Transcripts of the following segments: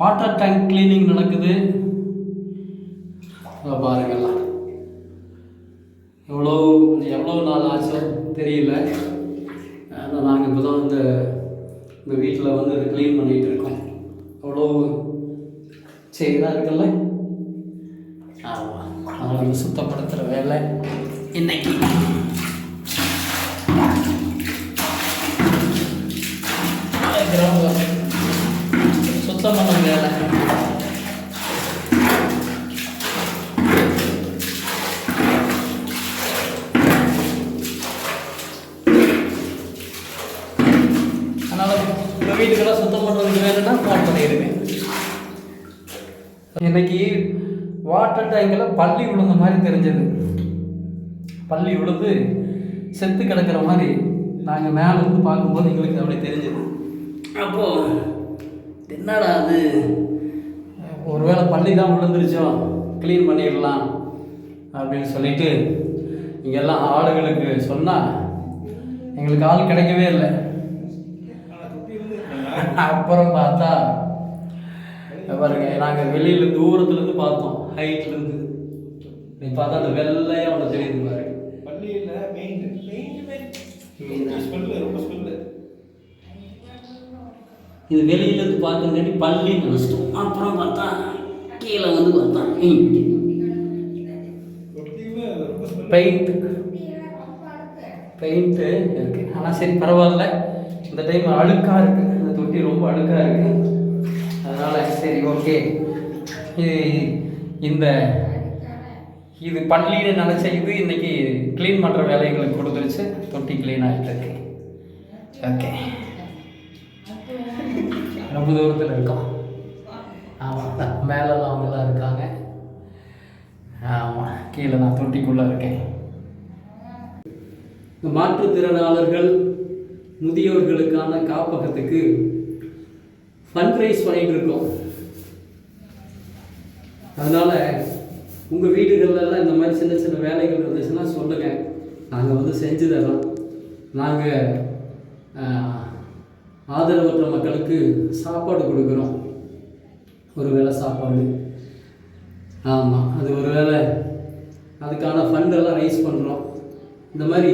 Water tank cleaning நடக்குது. இதோ பாருங்கள்லாம் எவ்வளோ எவ்வளோ நாள் ஆச்சோ தெரியல. ஆனால் நாங்கள் இப்போ தான் இந்த இந்த வீட்டில் வந்து க்ளீன் பண்ணிகிட்டு இருக்கோம். அவ்வளோ சரிதான் இருக்குல்ல? ஆமாம் அதனால் சுத்தப்படுத்துகிற வேலை இன்னைக்கு. சுத்தம் பண்ண வேலை வீட்டுக்கெல்லாம் சுத்தம் பண்ணுறதுக்கு வேணும்னா ஃபோன் பண்ணிடுங்க இன்னைக்கு வாட்டர் டேங்கில் பள்ளி விழுந்த மாதிரி தெரிஞ்சது. பள்ளி விழுந்து செத்து கிடக்கிற மாதிரி நாங்கள் மேலே இருந்து பார்க்கும்போது எங்களுக்கு அப்படி தெரிஞ்சது. அப்போது என்னடா அது? ஒருவேளை பள்ளி தான் விழுந்துருச்சோ? க்ளீன் பண்ணிடலாம் அப்படின்னு சொல்லிட்டு இங்கே எல்லாம் ஆளுகளுக்கு சொன்னால் எங்களுக்கு ஆள் கிடைக்கவே இல்லை. அப்புறம் பார்த்தா பாருங்க நாங்கள் வெளியில தூரத்துலேருந்து பார்த்தோம் ஹைட்லேருந்து நீ பார்த்தா அந்த வெள்ளையே ஒன்று தெரியுது பாருங்க. இது வெளியிலேருந்து பார்க்கறங்காட்டி பள்ளி நினச்சிட்டோம் அப்புறம் பார்த்தா கீழே வந்து பார்த்தா பெயிண்ட். பெயிண்ட்டு இருக்கு. ஆனால் சரி பரவாயில்ல. இந்த டைம் அழுக்காக இருக்குது இந்த தொட்டி ரொம்ப அழுக்காக இருக்குது அதனால் சரி ஓகே இது இந்த இது பள்ளியில் நினச்ச இது இன்றைக்கி க்ளீன் பண்ணுற வேலை எங்களுக்கு கொடுத்துருச்சு. தொட்டி க்ளீன் ஆகிட்டு இருக்கு. ஓகே ரொம்ப தூரத்தில் இருக்கோம். ஆமாம் மேலெல்லாம் அவங்களாம் இருக்காங்க. ஆமாம் கீழே நான் தொட்டிக்குள்ளே இருக்கேன். இந்த மாற்றுத்திறனாளர்கள் முதியோர்களுக்கான காப்பகத்துக்கு ஃபண்ட்ரைஸ் பண்ணிகிட்டு இருக்கோம். அதனால் உங்கள் வீடுகள்லாம் இந்த மாதிரி சின்ன சின்ன வேலைகள் இருந்துச்சுன்னா சொல்லுங்கள் நாங்கள் வந்து செஞ்சு தரோம். நாங்கள் ஆதரவற்ற மக்களுக்கு சாப்பாடு கொடுக்குறோம். ஒரு வேளை சாப்பாடு. ஆமாம் அது ஒரு வேளை அதுக்கான ஃபண்டெல்லாம் ரைஸ் பண்ணுறோம் இந்த மாதிரி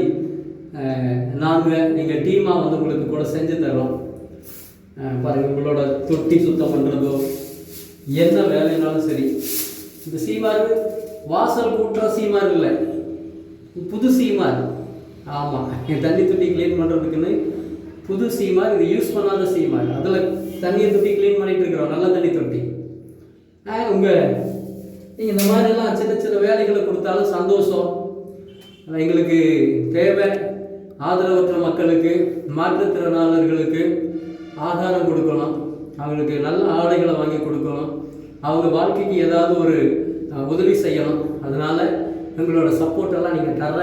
நாங்கள் எங்கள் டீமாக வந்து உங்களுக்கு கூட செஞ்சு தரோம் அஹ் பாருங்க உங்களோட தொட்டி சுத்தம் பண்ணுறதோ என்ன வேலைனாலும் சரி. இந்த சீமார் வாசல் கூட்டுற சீமார் இல்லை. புது சீமார். ஆமாம் என் தண்ணி தொட்டி க்ளீன் பண்ணுறதுக்குன்னு புது சீமார் இது யூஸ் பண்ணாத சீமார் அதில் தண்ணியை தொட்டி க்ளீன் பண்ணிட்டு இருக்கிறோம். நல்ல தண்ணி தொட்டி. உங்கள் நீங்கள் இந்த மாதிரிலாம் சின்ன சின்ன வேலைகளை கொடுத்தாலும் சந்தோஷம். எங்களுக்கு தேவை ஆதரவற்ற மக்களுக்கு மாற்றுத்திறனாளர்களுக்கு ஆதாரம் கொடுக்கணும். அவங்களுக்கு நல்ல ஆடைகளை வாங்கி கொடுக்கணும். அவங்க வாழ்க்கைக்கு ஏதாவது ஒரு உதவி செய்யணும். அதனால் எங்களோட சப்போர்ட்டெல்லாம் நீங்கள் தர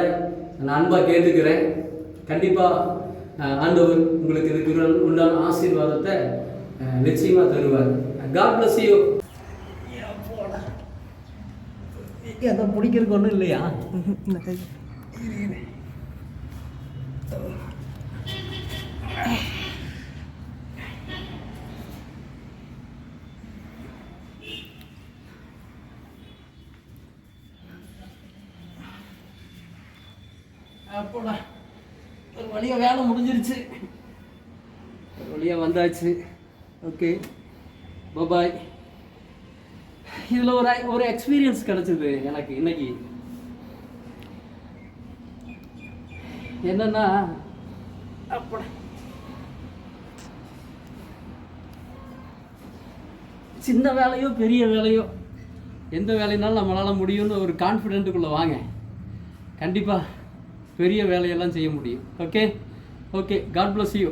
நான் அன்பாக கேட்டுக்கிறேன். கண்டிப்பாக ஆண்டவர் உங்களுக்கு இதுக்கு உண்டான ஆசீர்வாதத்தை நிச்சயமா தருவார். காட் பிளஸ் யூ எதை பிடிக்கிறதுக்கு ஒன்றும் இல்லையா? அப்போடா ஒரு வழியாக வேலை முடிஞ்சிருச்சு. ஒரு வழியாக வந்தாச்சு. ஓகே பபாய் இதில் ஒரு ஒரு எக்ஸ்பீரியன்ஸ் கிடச்சிது எனக்கு இன்னைக்கு. என்னன்னா அப்பட சின்ன வேலையோ பெரிய வேலையோ எந்த வேலைனாலும் நம்மளால் முடியும்னு ஒரு கான்ஃபிடென்ட்டுக்குள்ளே வாங்க. கண்டிப்பாக பெரிய வேலையெல்லாம் செய்ய முடியும். Okay okay God bless you